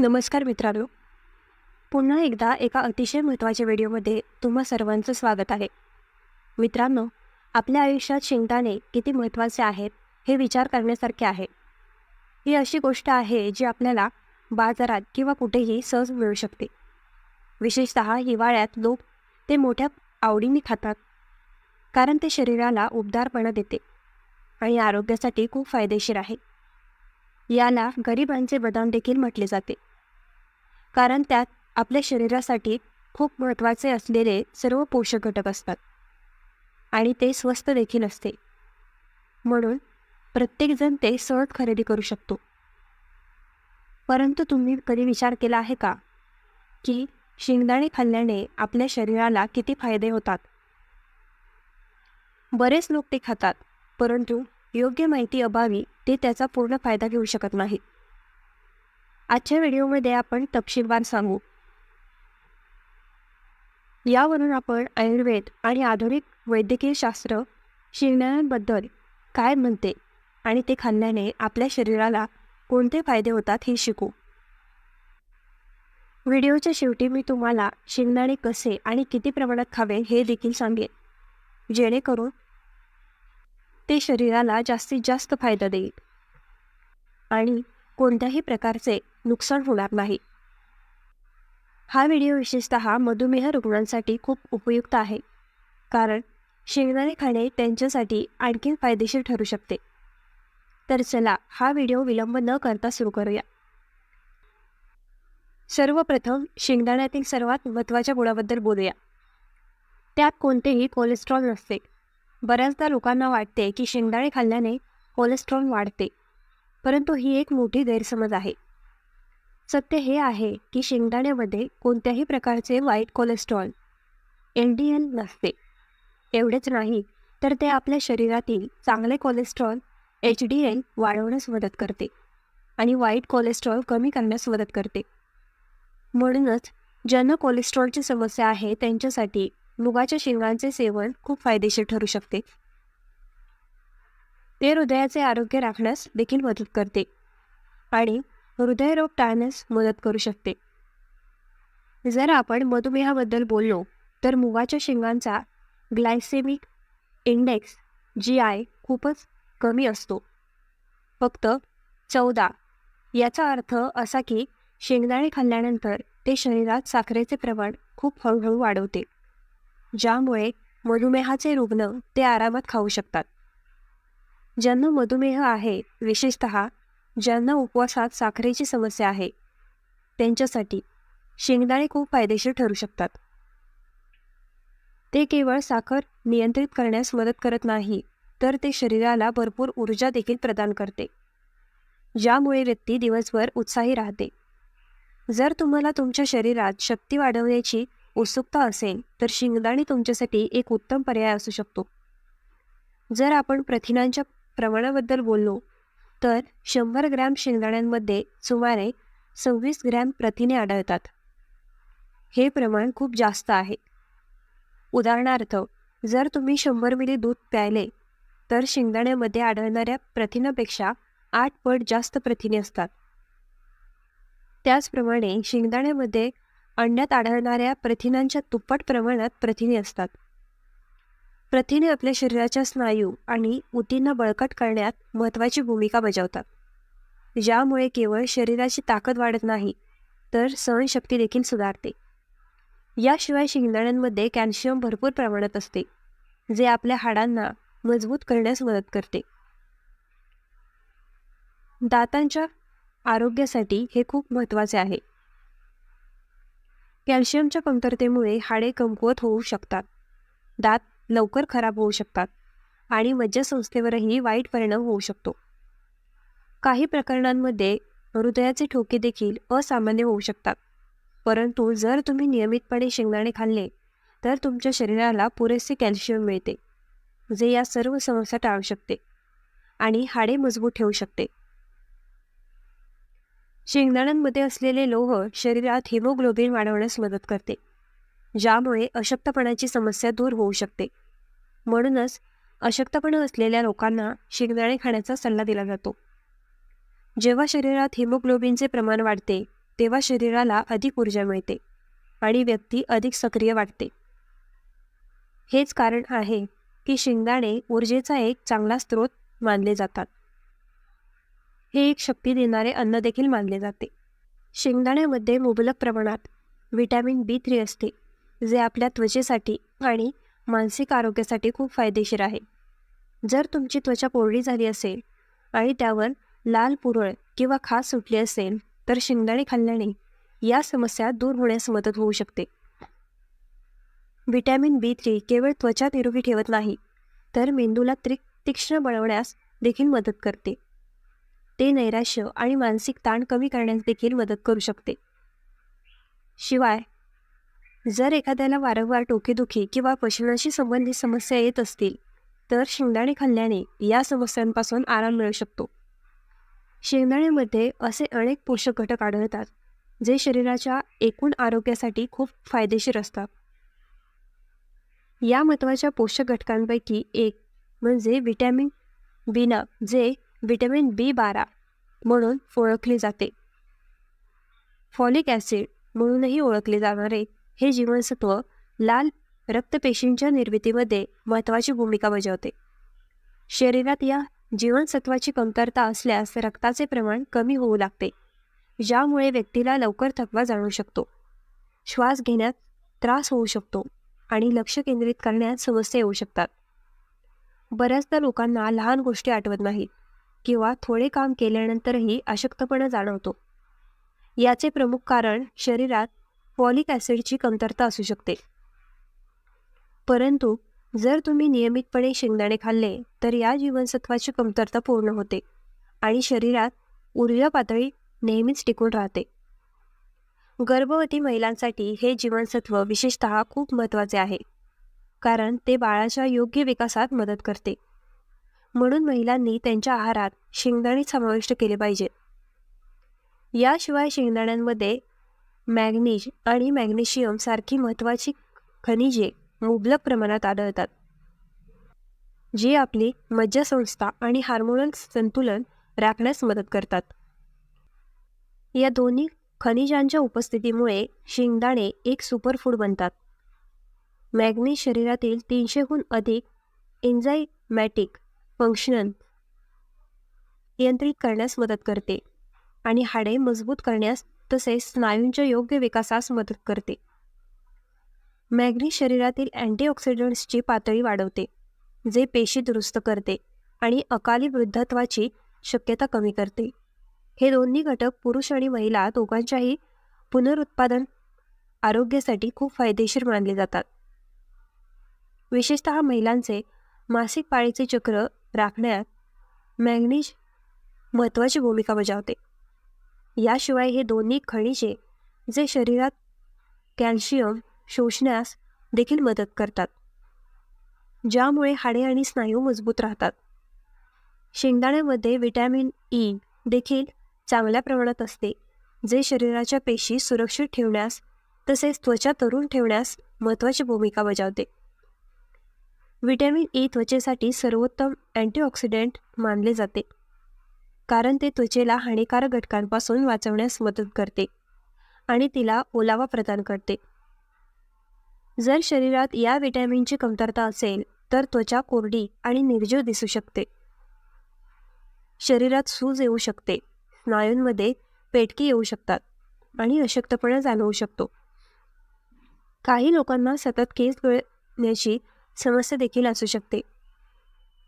नमस्कार मित्रांनो. पुन्हा एकदा एका अतिशय महत्त्वाच्या व्हिडिओमध्ये तुम्हा सर्वांचं स्वागत आहे. मित्रांनो आपल्या आयुष्यात शेंगदाणे किती महत्त्वाचे आहेत हे विचार करण्यासारखे आहे. ही अशी गोष्ट आहे जी आपल्याला बाजारात किंवा कुठेही सहज मिळू शकते. विशेषत हिवाळ्यात लोक ते मोठ्या आवडीने खातात कारण ते शरीराला उबदारपणा देते आणि आरोग्यासाठी खूप फायदेशीर आहे. याला गरिबांचे बदाम देखील म्हटले जाते. कारण त्यात आपल्या शरीरासाठी खूप महत्त्वाचे असलेले सर्व पोषक घटक असतात. आणि ते स्वस्त देखील असते. म्हणून प्रत्येकजण ते सहज खरेदी करू शकतो. परंतु तुम्ही कधी विचार केला आहे का? की शेंगदाणे खाल्ल्याने आपल्या शरीराला किती फायदे होतात? बरेच लोक ते खातात परंतु योग्य माहिती अभावी ते त्याचा पूर्ण फायदा घेऊ शकत नाही आजच्या व्हिडिओमध्ये आपण तपशीलवार सांगू. यावरून आपण आयुर्वेद आणि आधुनिक वैद्यकीय शास्त्र शेंगदाण्यांबद्दल काय म्हणते आणि ते खाल्ल्याने आपल्या शरीराला कोणते फायदे होतात हे शिकू. व्हिडिओच्या शेवटी मी तुम्हाला शेंगदाणे कसे आणि किती प्रमाणात खावे हे देखील सांगेन. जेणेकरून ते शरीराला जास्तीत जास्त फायदा देईल. आणि कोणत्याही प्रकारचे नुकसान होणार नाही. हा व्हिडिओ विशेषत मधुमेह रुग्णांसाठी खूप उपयुक्त आहे. कारण शेंगदाणे खाणे त्यांच्यासाठी आणखी फायदेशीर ठरू शकते. तर चला हा व्हिडिओ विलंब न करता सुरू करूया. सर्वप्रथम शेंगदाण्यातील सर्वात महत्त्वाच्या गुणाबद्दल बोलूया. त्यात कोणतेही कोलेस्ट्रॉल नसते. बऱ्याचदा लोकांना वाटते की शेंगदाणे खाल्ल्याने कोलेस्ट्रॉल वाढते. परंतु ही एक मोठी गैरसमज आहे. सत्य हे आहे की शेंगदाण्यामध्ये कोणत्याही प्रकारचे वाईट कोलेस्ट्रॉल एल डी एल नसते. एवढेच नाही तर ते आपल्या शरीरातील चांगले कोलेस्ट्रॉल एच डी एल वाढवण्यास मदत करते आणि वाईट कोलेस्ट्रॉल कमी करण्यास मदत करते. म्हणूनच ज्यांना कोलेस्ट्रॉलची समस्या आहे त्यांच्यासाठी मुगाच्या शेंगांचे सेवन खूप फायदेशीर ठरू शकते. ते हृदयाचे आरोग्य राखण्यास देखील मदत करते आणि हृदयरोग टाळण्यास मदत करू शकते. जर आपण मधुमेहाबद्दल बोललो तर मुगाच्या शेंगांचा ग्लायसेमिक इंडेक्स जी आय खूपच कमी असतो. फक्त चौदा. याचा अर्थ असा की शेंगदाणे खाल्ल्यानंतर ते शरीरात साखरेचे प्रमाण खूप हळूहळू वाढवते ज्यामुळे मधुमेहाचे रुग्ण ते आरामात खाऊ शकतात. ज्यांना मधुमेह आहे विशेषत ज्यांना उपवासात साखरेची समस्या आहे त्यांच्यासाठी शेंगदाणे खूप फायदेशीर ठरू शकतात. ते केवळ साखर नियंत्रित करण्यास मदत करत नाही तर ते शरीराला भरपूर ऊर्जा देखील प्रदान करते ज्यामुळे व्यक्ती दिवसभर उत्साही राहते. जर तुम्हाला तुमच्या शरीरात शक्ती वाढवण्याची उत्सुकता असेल तर शेंगदाणे तुमच्यासाठी एक उत्तम पर्याय असू शकतो. जर आपण प्रथिनांच्या प्रमाणाबद्दल बोललो. तर शंभर ग्रॅम शेंगदाण्यांमध्ये सुमारे सव्वीस ग्रॅम प्रथिने आढळतात. हे प्रमाण खूप जास्त आहे. उदाहरणार्थ जर तुम्ही शंभर मिली दूध प्यायले तर शेंगदाण्यामध्ये आढळणाऱ्या प्रथिनापेक्षा आठ पट जास्त प्रथिने असतात. त्याचप्रमाणे शेंगदाण्यामध्ये अंड्यात आढळणाऱ्या प्रथिनांच्या दुप्पट प्रमाणात प्रथिने असतात. प्रथिने आपल्या शरीराच्या स्नायू आणि ऊतींना बळकट करण्यात महत्त्वाची भूमिका बजावतात. ज्यामुळे केवळ शरीराची ताकद वाढत नाही तर सहनशक्ती देखील सुधारते. याशिवाय शेंगदाण्यांमध्ये कॅल्शियम भरपूर प्रमाणात असते जे आपल्या हाडांना मजबूत करण्यास मदत करते. दातांच्या आरोग्यासाठी हे खूप महत्त्वाचे आहे. कॅल्शियमच्या कमतरतेमुळे हाडे कमकुवत होऊ शकतात. दात लवकर खराब होऊ शकतात आणि मज्जासंस्थेवरही वाईट परिणाम होऊ शकतो. काही प्रकरणांमध्ये हृदयाचे ठोके देखील असामान्य होऊ शकतात परंतु जर तुम्ही नियमितपणे शेंगदाणे खाल्ले तर तुमच्या शरीराला पुरेसे कॅल्शियम मिळते जे या सर्व समस्या टाळू शकते आणि हाडे मजबूत ठेवू शकते. शेंगदाण्यांमध्ये असलेले लोह शरीरात हिमोग्लोबिन वाढवण्यास मदत करते. ज्यामुळे अशक्तपणाची समस्या दूर होऊ शकते. म्हणूनच अशक्तपणा असलेल्या लोकांना शेंगदाणे खाण्याचा सल्ला दिला जातो. जेव्हा शरीरात हिमोग्लोबिनचे प्रमाण वाढते तेव्हा शरीराला अधिक ऊर्जा मिळते आणि व्यक्ती अधिक सक्रिय वाटते. हेच कारण आहे की शेंगदाणे ऊर्जेचा एक चांगला स्रोत मानले जातात. हे एक शक्ती देणारे अन्न देखील मानले जाते. शेंगदाण्यामध्ये मुबलक प्रमाणात व्हिटॅमिन बी थ्री असते. जे आपल्या त्वचेसाठी आणि मानसिक आरोग्यासाठी खूप फायदेशीर आहे. जर तुमची त्वचा कोरडी झाली असेल आणि त्यावर लाल पुरळ किंवा खास सुटली असेल तर शेंगदाणे खाल्ल्याने या समस्या दूर होण्यास मदत होऊ शकते. व्हिटॅमिन बी थ्री केवळ त्वचा निरोगी ठेवत नाही तर मेंदूला त्रि तीक्ष्ण बनवण्यास देखील मदत करते. ते नैराश्य आणि मानसिक ताण कमी करण्यास देखील मदत करू शकते. शिवाय जर एखाद्याला वारंवार डोकेदुखी किंवा पचनाशी संबंधित समस्या येत असतील तर शेंगदाणे खाल्ल्याने या समस्यांपासून आराम मिळू शकतो. शेंगदाण्यामध्ये असे अनेक पोषक घटक आढळतात जे शरीराच्या एकूण आरोग्यासाठी खूप फायदेशीर असतात. या महत्त्वाच्या पोषक घटकांपैकी एक म्हणजे विटॅमिन बीना जे व्हिटॅमिन बी बारा म्हणून ओळखले जाते. फॉलिक ॲसिड म्हणूनही ओळखले जाणारे हे जीवनसत्व लाल रक्तपेशींच्या निर्मितीमध्ये महत्त्वाची भूमिका बजावते. शरीरात या जीवनसत्वाची कमतरता असल्यास रक्ताचे प्रमाण कमी होऊ लागते ज्यामुळे व्यक्तीला लवकर थकवा जाणू शकतो. श्वास घेण्यात त्रास होऊ शकतो आणि लक्ष केंद्रित करण्यात समस्या येऊ शकतात. बऱ्याचदा लोकांना लहान गोष्टी आठवत नाहीत किंवा थोडे काम केल्यानंतरही अशक्तपणा जाणवतो. याचे प्रमुख कारण शरीरात फॉलिक ॲसिडची कमतरता असू शकते. परंतु जर तुम्ही नियमितपणे शेंगदाणे खाल्ले तर या जीवनसत्वाची कमतरता पूर्ण होते आणि शरीरात ऊर्जा पातळी नेहमीच टिकून राहते. गर्भवती महिलांसाठी हे जीवनसत्व विशेषत खूप महत्त्वाचे आहे कारण ते बाळाच्या योग्य विकासात मदत करते. म्हणून महिलांनी त्यांच्या आहारात शेंगदाणे समाविष्ट केले पाहिजेत. याशिवाय शेंगदाण्यांमध्ये मॅग्नीज आणि मॅग्नेशियम सारखी महत्त्वाची खनिजे मुबलक प्रमाणात आढळतात जी आपली मज्जासंस्था आणि हार्मोनल संतुलन राखण्यास मदत करतात. या दोन्ही खनिजांच्या उपस्थितीमुळे शेंगदाणे एक सुपरफूड बनतात. मॅग्नीज शरीरातील तीनशेहून अधिक एन्झायमॅटिक फंक्शन नियंत्रित करण्यास मदत करते आणि हाडे मजबूत करण्यास तसेच स्नायूंच्या योग्य विकासास मदत करते. मॅग्नीज शरीरातील अँटीऑक्सिडंट्सची पातळी वाढवते जे पेशी दुरुस्त करते आणि अकाली वृद्धत्वाची शक्यता कमी करते. हे दोन्ही घटक पुरुष आणि महिला दोघांच्याही पुनरुत्पादन आरोग्यासाठी खूप फायदेशीर मानले जातात. विशेषतः महिलांचे मासिक पाळीचे चक्र राखण्यात मॅग्नीज महत्त्वाची भूमिका बजावते. याशिवाय हे दोन्ही खनिजे जे शरीरात कॅल्शियम शोषण्यास देखील मदत करतात ज्यामुळे हाडे आणि स्नायू मजबूत राहतात. शेंगदाण्यामध्ये विटॅमिन ई देखील चांगल्या प्रमाणात असते जे शरीराच्या पेशी सुरक्षित ठेवण्यास तसेच त्वचा तरुण ठेवण्यास महत्त्वाची भूमिका बजावते. विटॅमिन ई त्वचेसाठी सर्वोत्तम अँटीऑक्सिडंट मानले जाते. कारण ते त्वचेला हानिकारक घटकांपासून वाचवण्यास मदत करते आणि तिला ओलावा प्रदान करते. जर शरीरात या विटॅमिनची कमतरता असेल तर त्वचा कोरडी आणि निर्जीव दिसू शकते. शरीरात सूज येऊ शकते स्नायूंमध्ये पेटकी येऊ शकतात आणि अशक्तपणा जाणवू शकतो. काही लोकांना सतत केस गळण्याची समस्या देखील असू शकते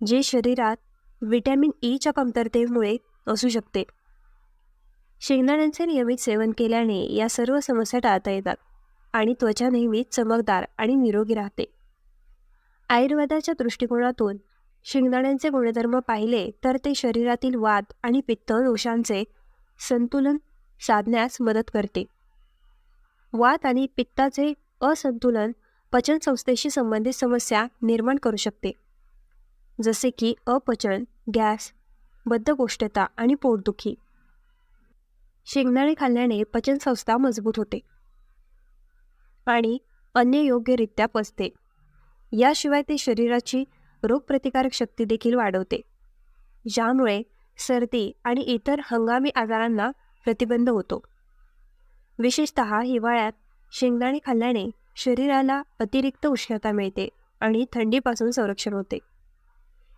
जे शरीरात व्हिटॅमिन e ईच्या कमतरतेमुळे असू शकते. शेंगदाण्यांचे नियमित सेवन केल्याने या सर्व समस्या टाळता येतात आणि त्वचा नेहमीच चमकदार आणि निरोगी राहते. आयुर्वेदाच्या दृष्टिकोनातून शेंगदाण्यांचे गुणधर्म पाहिले तर ते शरीरातील वात आणि पित्त दोषांचे संतुलन साधण्यास मदत करते. वात आणि पित्ताचे असंतुलन पचनसंस्थेशी संबंधित समस्या निर्माण करू शकते. जसे की अपचन गॅस बद्धकोष्ठता आणि पोटदुखी. शेंगदाणे खाल्ल्याने पचनसंस्था मजबूत होते. आणि अन्य योग्यरित्या पचते. याशिवाय ते शरीराची रोगप्रतिकारक शक्ती देखील वाढवते. ज्यामुळे सर्दी आणि इतर हंगामी आजारांना प्रतिबंध होतो. विशेषत हिवाळ्यात शेंगदाणे खाल्ल्याने शरीराला अतिरिक्त उष्णता मिळते आणि थंडीपासून संरक्षण होते.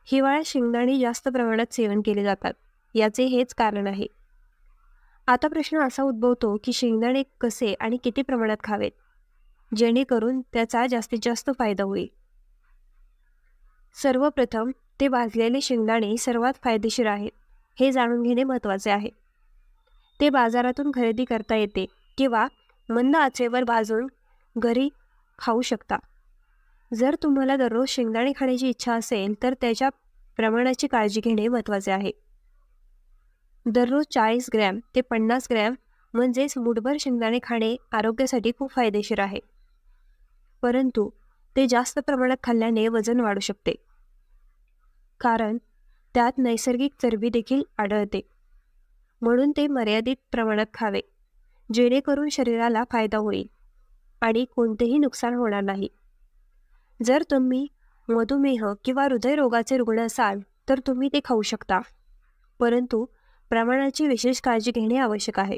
हिवाळ्यात शेंगदाणे जास्त प्रमाणात सेवन केले जातात. याचे हेच कारण आहे. आता प्रश्न असा उद्भवतो की शेंगदाणे कसे आणि किती प्रमाणात खावेत? जेणेकरून त्याचा जास्तीत जास्त फायदा होईल. सर्वप्रथम ते भाजलेले शेंगदाणे सर्वात फायदेशीर आहेत हे जाणून घेणे महत्त्वाचे आहे. ते बाजारातून खरेदी करता येते किंवा मंद आचेवर भाजून घरी खाऊ शकता. जर तुम्हाला दररोज शेंगदाणे खाण्याची इच्छा असेल तर त्याच्या प्रमाणाची काळजी घेणे महत्त्वाचे आहे. दररोज चाळीस ग्रॅम ते पन्नास ग्रॅम म्हणजेच मुठभर शेंगदाणे खाणे आरोग्यासाठी खूप फायदेशीर आहे. परंतु ते जास्त प्रमाणात खाल्ल्याने वजन वाढू शकते. कारण त्यात नैसर्गिक चरबी देखील आढळते. म्हणून ते मर्यादित प्रमाणात खावे जेणेकरून शरीराला फायदा होईल आणि कोणतेही नुकसान होणार नाही. जर तुम्ही मधुमेह किंवा हृदयरोगाचे रुग्ण असाल तर तुम्ही ते खाऊ शकता. परंतु प्रमाणाची विशेष काळजी घेणे आवश्यक आहे.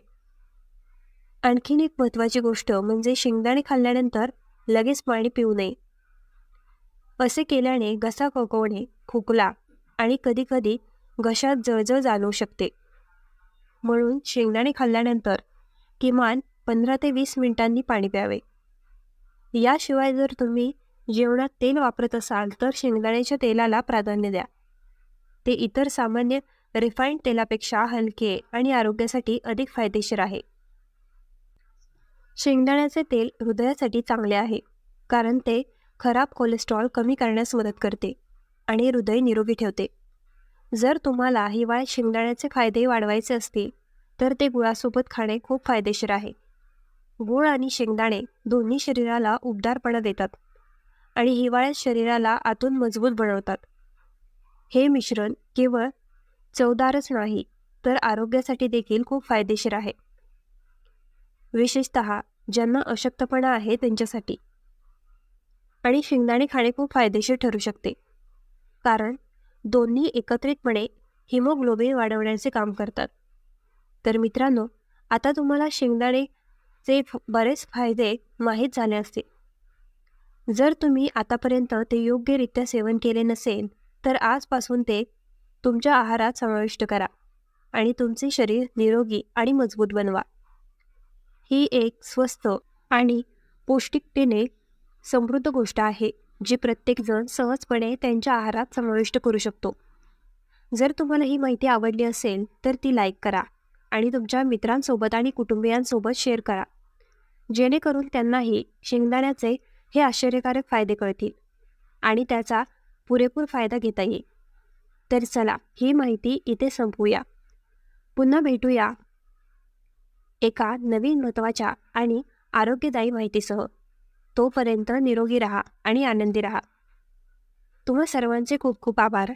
आणखीन एक महत्त्वाची गोष्ट म्हणजे शेंगदाणे खाल्ल्यानंतर लगेच पाणी पिऊ नये. असे केल्याने घसा कोकवणे खोकला आणि कधीकधी घशात जळजळ जाणवू शकते. म्हणून शेंगदाणे खाल्ल्यानंतर किमान पंधरा ते वीस मिनिटांनी पाणी प्यावे. याशिवाय जर तुम्ही जेवणात तेल वापरत असाल तर शेंगदाण्याच्या तेलाला प्राधान्य द्या. ते इतर सामान्य रिफाईंड तेलापेक्षा हलके आणि आरोग्यासाठी अधिक फायदेशीर आहे. शेंगदाण्याचे तेल हृदयासाठी चांगले आहे कारण ते खराब कोलेस्ट्रॉल कमी करण्यास मदत करते आणि हृदय निरोगी ठेवते. जर तुम्हाला हिवाळ्यात शेंगदाण्याचे फायदे वाढवायचे असतील तर ते गुळासोबत खाणे खूप फायदेशीर आहे. गुळ आणि शेंगदाणे दोन्ही शरीराला उबदारपणा देतात. आणि हिवाळ्यात शरीराला आतून मजबूत बनवतात. हे मिश्रण केवळ चवदारच नाही तर आरोग्यासाठी देखील खूप फायदेशीर आहे. विशेषत ज्यांना अशक्तपणा आहे त्यांच्यासाठी. आणि शेंगदाणे खाणे खूप फायदेशीर ठरू शकते. कारण दोन्ही एकत्रितपणे हिमोग्लोबिन वाढवण्याचे काम करतात. तर मित्रांनो आता तुम्हाला शेंगदाणेचे बरेच फायदे माहीत झाले असतील. जर तुम्ही आतापर्यंत ते योग्यरित्या सेवन केले नसेल तर आजपासून ते तुमच्या आहारात समाविष्ट करा आणि तुमचे शरीर निरोगी आणि मजबूत बनवा. ही एक स्वस्त आणि पौष्टिकतेने समृद्ध गोष्ट आहे जी प्रत्येकजण सहजपणे त्यांच्या आहारात समाविष्ट करू शकतो. जर तुम्हाला ही माहिती आवडली असेल तर ती लाईक करा आणि तुमच्या मित्रांसोबत आणि कुटुंबियांसोबत शेअर करा. जेणेकरून त्यांनाही शेंगदाण्याचे हे आश्चर्यकारक फायदे कळतील आणि त्याचा पुरेपूर फायदा घेता येईल. तर चला ही माहिती इथे संपवूया. पुन्हा भेटूया एका नवीन महत्त्वाच्या आणि आरोग्यदायी माहितीसह. तोपर्यंत निरोगी राहा आणि आनंदी राहा. तुम्हा सर्वांचे खूप खूप आभार.